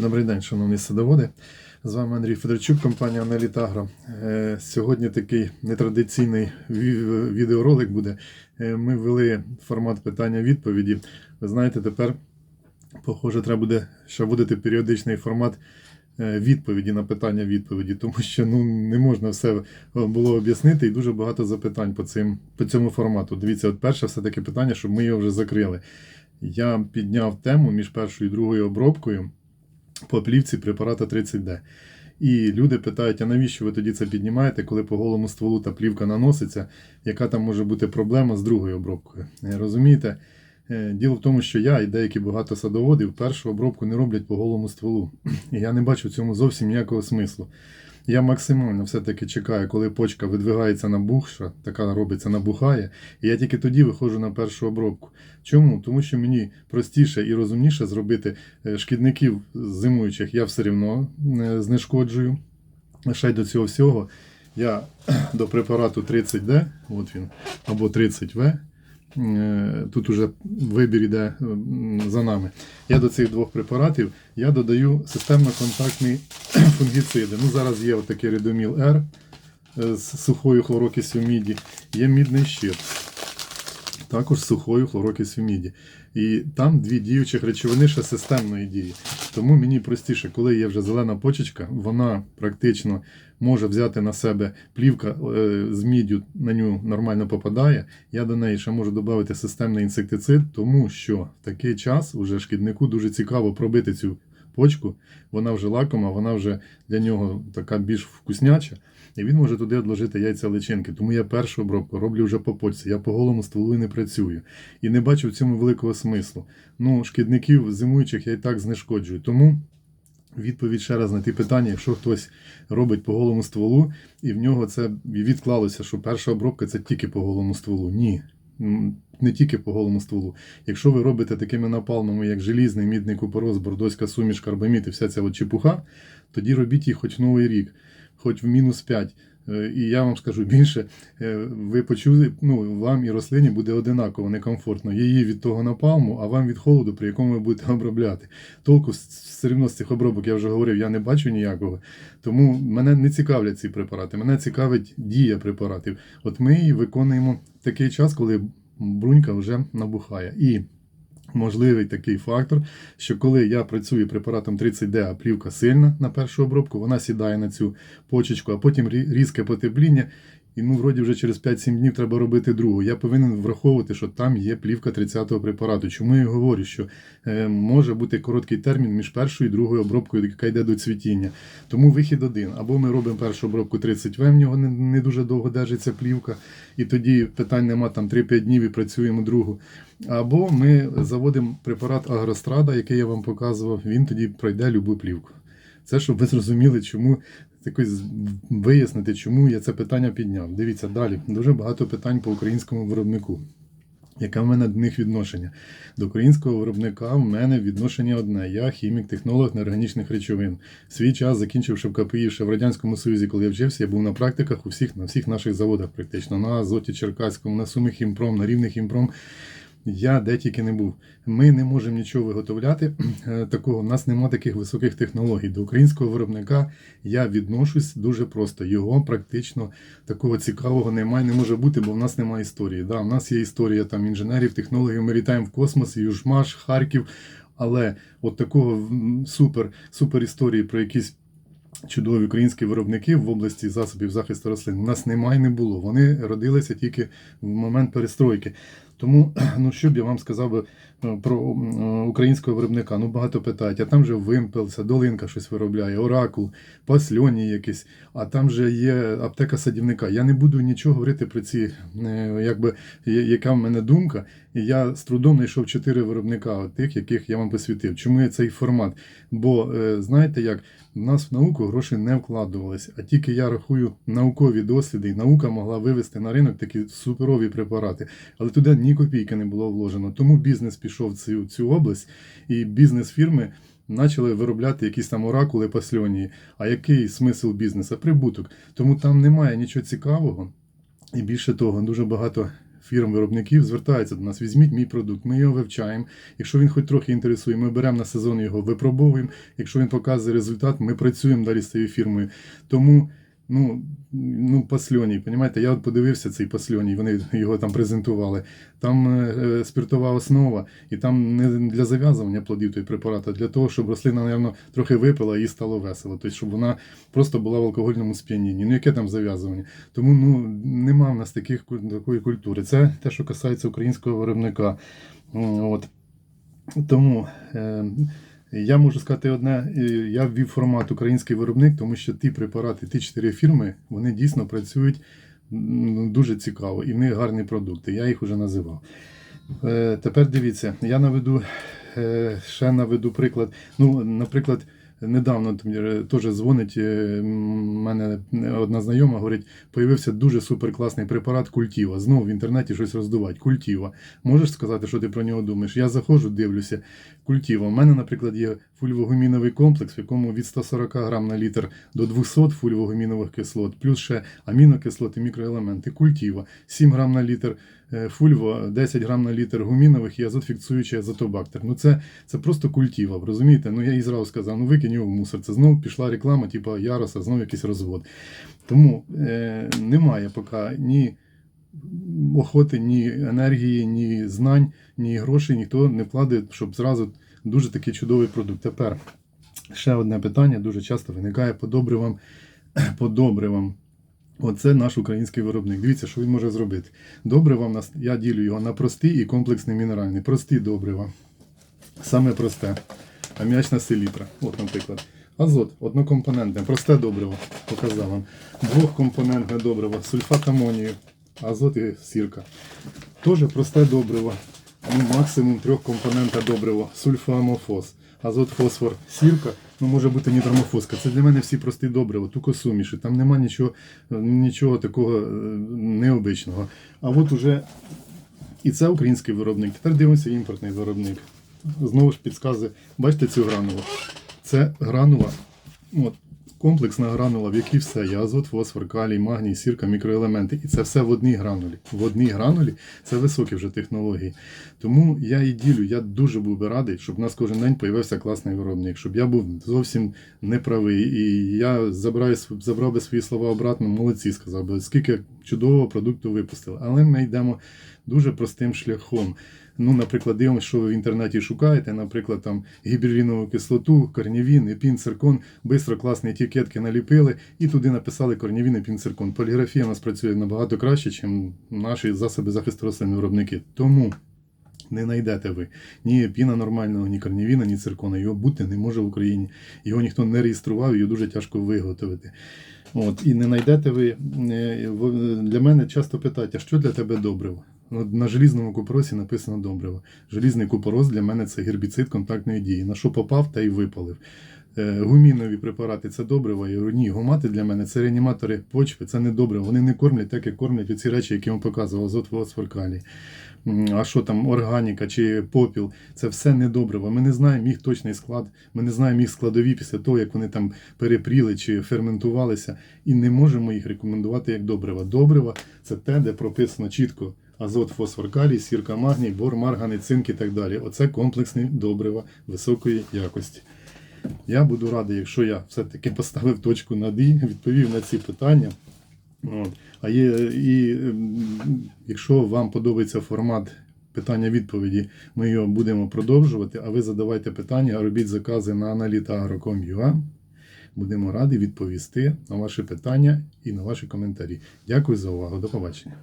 Добрий день, шановні садоводи. З вами Андрій Федорчук, компанія Аналітагро. Е, Сьогодні такий нетрадиційний відеоролик буде. Е, Ми ввели формат питання-відповіді. Ви знаєте, тепер, похоже, треба буде ще вводити періодичний формат е, відповіді на питання-відповіді, тому що ну, не можна все було об'яснити і дуже багато запитань по, цим, по цьому формату. Дивіться, от перше все-таки питання, щоб ми його вже закрили. Я підняв тему між першою і другою обробкою по плівці препарата 30D. І люди питають, а навіщо ви тоді це піднімаєте, коли по голому стволу та плівка наноситься, яка там може бути проблема з другою обробкою? Е, Розумієте? Е, Діло в тому, що я і деякі багато садоводів першу обробку не роблять по голому стволу. І я не бачу в цьому зовсім ніякого смислу. Я максимально все-таки чекаю, коли почка видвигається набухша, така робиться, набухає, і я тільки тоді виходжу на першу обробку. Чому? Тому що мені простіше і розумніше зробити е, шкідників зимуючих я все одно е, знешкоджую. Ще й до цього всього я до препарату 30D, от він, або 30В. е, Тут уже вибір іде за нами. Я до цих двох препаратів я додаю системно-контактні фунгіциди. Ну, зараз є отакий редоміл R е, з сухою хлорокисю міді, є мідний щит також з сухою хлорокисю міді. І там дві діючих речовини ще системної дії. Тому мені простіше, коли є вже зелена почечка, вона практично може взяти на себе плівка е, з міддю, на нього нормально попадає. Я до неї ще можу додати системний інсектицид, тому що в такий час уже шкіднику дуже цікаво пробити цю почку. Вона вже лакома, вона вже для нього така більш вкусняча. І він може туди відложити яйця личинки. Тому я першу обробку роблю вже по почці. Я по голому стволу і не працюю. І не бачу в цьому великого смислу. Ну, шкідників зимуючих я і так знешкоджую. Тому відповідь ще раз на ті питання, якщо хтось робить по голому стволу, і в нього це відклалося, що перша обробка це тільки по голому стволу. Ні. Не тільки по голому стволу. Якщо ви робите такими напалмами, як желізний, мідний купороз, бордоська суміш, карбамід і вся ця от чепуха, тоді робіть їх хоч новий рік, хоч в мінус 5. Е, І я вам скажу більше, е, ви почули, ну, вам і рослині буде одинаково некомфортно. Її від того напалму, а вам від холоду, при якому ви будете обробляти. Толку все рівно з цих обробок, я вже говорив, я не бачу ніякого. Тому мене не цікавлять ці препарати. Мене цікавить дія препаратів. От ми її виконуємо в такий час, коли брунька вже набухає. І можливий такий фактор, що коли я працюю препаратом 30D, а плівка сильна на першу обробку, вона сідає на цю почечку, а потім різке потепління. І ну, вроді вже через 5-7 днів треба робити другу. Я повинен враховувати, що там є плівка 30-го препарату. Чому я говорю, що е, може бути короткий термін між першою і другою обробкою, яка йде до цвітіння. Тому вихід один. Або ми робимо першу обробку 30В, в нього не, не дуже довго держиться плівка, і тоді питань нема там 3-5 днів і працюємо другу. Або ми заводимо препарат Агрострада, який я вам показував, він тоді пройде любу плівку. Це щоб ви зрозуміли, чому якось вияснити, чому я це питання підняв. Дивіться далі. Дуже багато питань по українському виробнику. Яке в мене до них відношення? До українського виробника в мене відношення одне. Я хімік-технолог неорганічних речовин. Свій час закінчивши в КПІ ще в Радянському Союзі, коли я вчився, я був на практиках у всіх, на всіх наших заводах, практично на Азоті Черкаському, на Суми Хімпром, на Рівних Хімпром. Я де тільки не був. Ми не можемо нічого виготовляти е, такого. У нас немає таких високих технологій. До українського виробника я відношусь дуже просто. Його практично такого цікавого немає, не може бути, бо в нас немає історії. Да, в нас є історія там інженерів, технологів. Ми літаємо в космос, Южмаш, Харків. Але от такого супер, супер історії про якісь чудові українські виробники в області засобів захисту рослин у нас немає, не було. Вони родилися тільки в момент перестройки. Тому, ну що б я вам сказав би про українського виробника? Ну багато питають, а там же вимпелся, долинка щось виробляє, оракул, пасльоні якісь, а там же є аптека садівника. Я не буду нічого говорити про ці, е, якби яка в мене думка. І я з трудом знайшов чотири виробника, тих, яких я вам посвятив. Чому є цей формат? Бо е, знаєте як? В нас в науку гроші не вкладувалися, а тільки я рахую наукові досліди, і наука могла вивести на ринок такі суперові препарати. Але туди ні копійки не було вложено. Тому бізнес пішов в цю, цю область, і бізнес-фірми почали виробляти якісь там оракули пасльонії. А який смисл бізнесу? Прибуток. Тому там немає нічого цікавого. І більше того, дуже багато фірм-виробників звертаються до нас, візьміть мій продукт, ми його вивчаємо. Якщо він хоч трохи інтересує, ми беремо на сезон його, випробовуємо. Якщо він показує результат, ми працюємо далі з цією фірмою. Тому ну, ну пасльоній, понімаєте, я от подивився цей пасльоній, вони його там презентували. Там е, е, спиртова основа, і там не для зав'язування плодів той препарат, а для того, щоб рослина, напевно, трохи випила і стало весело. Тобто, щоб вона просто була в алкогольному сп'янінні. Ну, яке там зав'язування? Тому ну, нема в нас таких, такої культури. Це те, що касається українського виробника. От. Тому е, я можу сказати одне: я ввів формат український виробник, тому що ті препарати, ті чотири фірми, вони дійсно працюють дуже цікаво і в них гарні продукти. Я їх вже називав. Е, тепер дивіться, я наведу е, ще наведу приклад. Ну, наприклад, недавно е, теж дзвонить е, мене одна знайома, говорить, появився дуже суперкласний препарат Культіва. Знову в інтернеті щось роздувати. Культіва. Можеш сказати, що ти про нього думаєш? Я заходжу, дивлюся. Культіва. У мене, наприклад, є фульвогуміновий комплекс, в якому від 140 грам на літр до 200 фульвогумінових кислот, плюс ще амінокислоти, мікроелементи. Культіва. 7 грам на літр фульво, 10 грам на літр гумінових і азотфіксуючий азотобактер. Ну це, це просто культіва, розумієте? Ну я і зразу сказав, ну викинь його в мусор. Це знову пішла реклама, типу Яроса, знову якийсь розвод. Тому е, немає поки ні охоти, ні енергії, ні знань, ні грошей, ніхто не вкладає, щоб зразу дуже такий чудовий продукт. Тепер ще одне питання дуже часто виникає по добривам. По добривам. Оце наш український виробник. Дивіться, що він може зробити. Добрива я ділю його на прості і комплексний мінеральний. Прості добрива. Саме просте. Ам'ячна селітра. От, наприклад. Азот, однокомпонентне, просте добриво. Показав вам. Двохкомпонентне добриво, сульфат амонію, азот і сірка. Теж просте добриво. Максимум трьохкомпонентне добриво, сульфоамофос, азот, фосфор, сірка. Ну, може бути нітромофоска. Це для мене всі прості добрива, тукосуміші. Там нема нічого, нічого такого е, необичного. А от уже і це український виробник. Тепер дивимося імпортний виробник. Знову ж підказує. Бачите цю гранулу? Це гранула, от, комплексна гранула, в якій все є азот, фосфор, калій, магній, сірка, мікроелементи. І це все в одній гранулі. В одній гранулі це високі вже технології. Тому я і ділю, я дуже був би радий, щоб у нас кожен день появився класний виробник, щоб я був зовсім неправий. І я забираю, забрав би свої слова обратно, молодці, сказав би, скільки чудового продукту випустили. Але ми йдемо дуже простим шляхом. Ну, наприклад, дивимося, що ви в інтернеті шукаєте, наприклад, там гіберлінову кислоту, корнівін, епін, циркон, бистро класні етикетки наліпили і туди написали корнівін, епін, циркон. Поліграфія у нас працює набагато краще, ніж наші засоби захисту рослин виробники. Тому не знайдете ви ні епіна нормального, ні корнівіна, ні циркона. Його бути не може в Україні. Його ніхто не реєстрував, його дуже тяжко виготовити. От, і не знайдете ви. е, Для мене часто питають, а що для тебе добриво? Ну, На желізному купоросі написано добриво. Желізний купорос для мене це гербіцид контактної дії. На що попав, та й випалив. Е, Гумінові препарати це добриво. Я говорю, ні, гумати для мене це реаніматори почви, це не добриво. Вони не кормлять так, як кормлять ці речі, які я вам показував, азот, фосфор, калій. А що там, органіка чи попіл, це все не добриво. Ми не знаємо їх точний склад, ми не знаємо їх складові після того, як вони там перепріли чи ферментувалися, і не можемо їх рекомендувати як добрива. Добрива це те, де прописано чітко азот, фосфор, калій, сірка, магній, бор, маргани, цинк і так далі. Оце комплексні добрива високої якості. Я буду радий, якщо я все-таки поставив точку над «і», відповів на ці питання. А є, і якщо вам подобається формат питання-відповіді, ми його будемо продовжувати, а ви задавайте питання, робіть закази на analita.agro.com.ua. Будемо раді відповісти на ваші питання і на ваші коментарі. Дякую за увагу. До побачення.